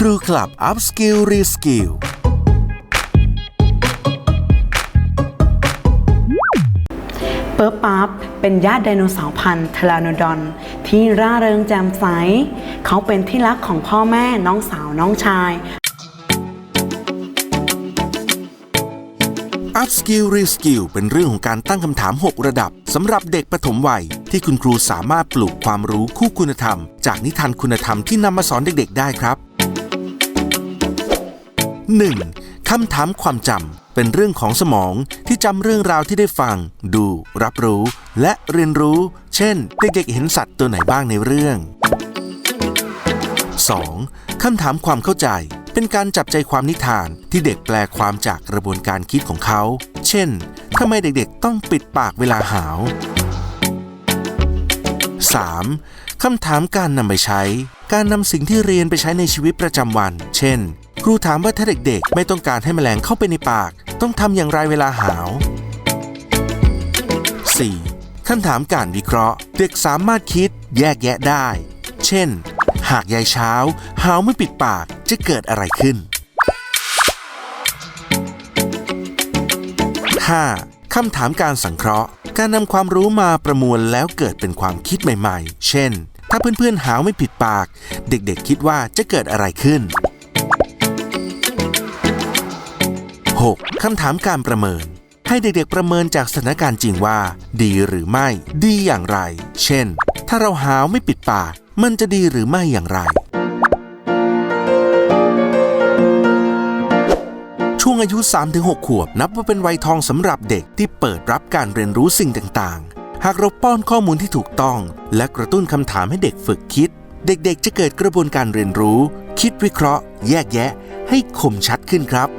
ครูคลับ Up Skill Reskill เปิร์ปั๊บเป็นญาติไดโนเสาร์พันธุ์เทลาโนดอน ที่ร่าเริงแจ่มใส เขาเป็นที่รักของพ่อแม่น้องสาวน้องชาย Up Skill Reskill เป็นเรื่องของการตั้งคำถาม 6 ระดับสำหรับเด็กปฐมวัย ที่คุณครูสามารถปลูกความรู้คู่คุณธรรม จากนิทานคุณธรรมที่นำมาสอนเด็กๆ ได้ครับ 1. คำถามความจำเป็นเรื่องของสมองที่จำเรื่องราวที่ได้ฟัง ดู รับรู้ และเรียนรู้ เช่น เด็กๆเห็นสัตว์ตัวไหนบ้างในเรื่อง 2. คำถามความเข้าใจเป็นการจับใจความนิทานที่เด็กแปลความจากกระบวนการคิดของเขา เช่น ทำไมเด็กๆต้องปิดปากเวลาหาว 3. คำถามการนำไปใช้ การนำสิ่งที่เรียนไปใช้ในชีวิตประจำวัน เช่น ครูถามว่าถ้าเด็กๆ ไม่ต้องการให้แมลงเข้าไปในปาก ต้องทำอย่างไรเวลาหาว 4. คำถามการวิเคราะห์ เด็กสามารถคิดแยกแยะได้ เช่น หากยายเช้า หาวไม่ปิดปากจะเกิดอะไรขึ้น 5. คำถามการสังเคราะห์ การนำความรู้มาประมวลแล้วเกิดเป็นความคิดใหม่ๆ เช่น ถ้าเพื่อนๆหาวไม่ผิดปาก เด็กๆคิดว่าจะเกิดอะไรขึ้น 6. คำถามการประเมิน ให้เด็กๆประเมินจากสถานการณ์จริงว่า ดีหรือไม่ ดีอย่างไร เช่น ถ้าเราหาวไม่ปิดปาก มันจะดีหรือไม่อย่างไร ช่วงอายุ 3-6 ขวบ นับว่าเป็นวัยทองสำหรับเด็กที่เปิดรับการเรียนรู้สิ่งต่างๆ หากเราป้อนข้อมูลที่ถูกต้อง และกระตุ้นคำถามให้เด็กฝึกคิด เด็กๆ จะเกิดกระบวนการเรียนรู้ คิดวิเคราะห์ แยกแยะ ให้คมชัดขึ้นครับ